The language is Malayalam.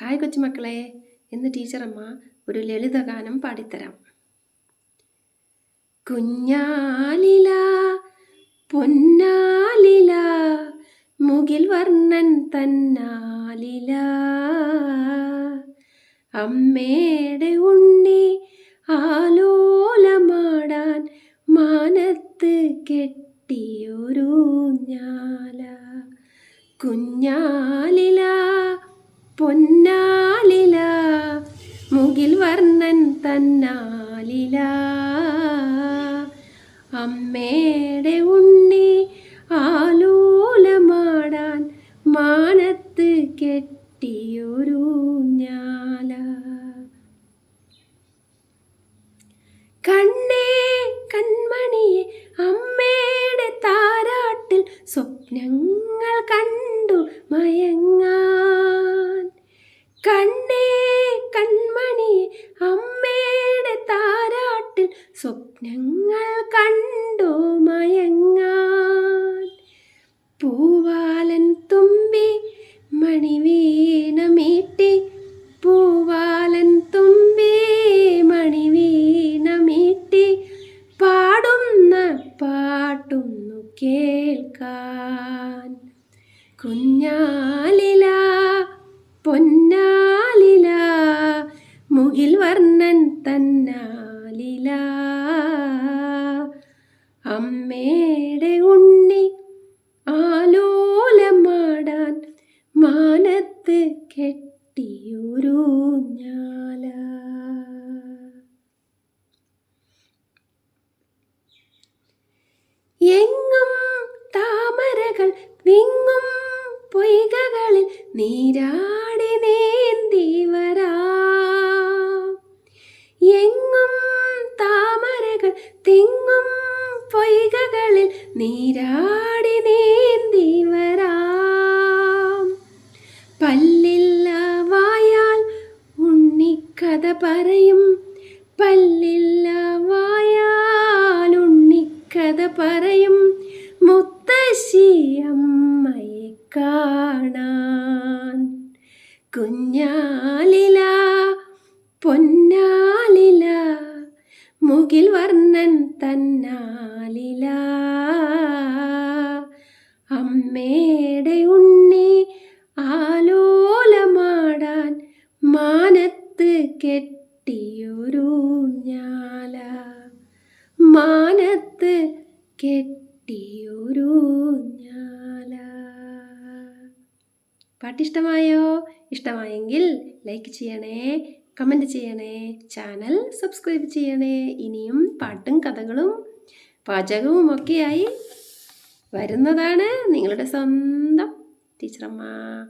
ഹായ് കൊച്ചുമക്കളെ. ഇന്ന് ടീച്ചറമ്മ ഒരു ലളിതഗാനം പാടിത്തരാം. കുഞ്ഞാലില പൊന്നാലില മുകിൽ വർണൻ തന്നാലില. അമ്മയുടെ ഉണ്ണി ആലോലമാടാൻ മാനത്ത് കെട്ടിയൊരു ഞാല. കുഞ്ഞാലില പൊന്നാലില മുകിൽ വർണൻ തന്നാലില. അമ്മയുടെ ഉണ്ണി ആലോലമാടാൻ മാനത്ത് കെട്ടിയൊരു ഞാല. കണ്ണേ കൺമണിയെ അമ്മയുടെ താരാട്ടിൽ സ്വപ്നങ്ങൾ കണ്ടു മയങ്ങാൻ കണ്ണേ കൺമണി അമ്മയുടെ താരാട്ടിൽ സ്വപ്നങ്ങൾ കണ്ടു മയങ്ങാൻ. പൂവാലൻ തുമ്പി മണിവീണമീട്ടി പൂവാലൻ തുമ്പി മണിവീണമീട്ടി പാടുന്ന പാട്ടുന്നു കേൾക്കാൻ. കുഞ്ഞാലില വർണൻ തന്നാലില. അമ്മയുടെ ഉണ്ണി ആലോലമാടാൻ മാനത്ത് കെട്ടിയൊരു ഞാല. എങ്ങും താമരകൾ വിങ്ങും പൊയ്കകളിൽ നീരാടി പൊയ്കകളിൽ നീരാടി നീന്തി വരാം. പല്ലില്ല വായാൽ ഉണ്ണിക്കഥ പറയും. പല്ലില്ല വായാൽ ഉണ്ണിക്കഥ പറയും. മുത്തശ്ശി അമ്മയെ കാണാൻ കുഞ്ഞാലില തന്നാലില. അമ്മയുടെ ഉണ്ണി ആലോലമാടാൻ മാനത്ത് കെട്ടിയൊരു ഞാല. മാനത്ത് കെട്ടിയൊരു ഞാല. പാട്ടിഷ്ടമായോ? ഇഷ്ടമായെങ്കിൽ ലൈക്ക് ചെയ്യണേ. കമന്റ് ചെയ്യണേ ചാനൽ സബ്സ്ക്രൈബ് ചെയ്യണേ. ഇനിയും പാട്ടും കഥകളും പാചകവും ഒക്കെയായി വരുന്നതാണ് നിങ്ങളുടെ സ്വന്തം ടീച്ചറമ്മ.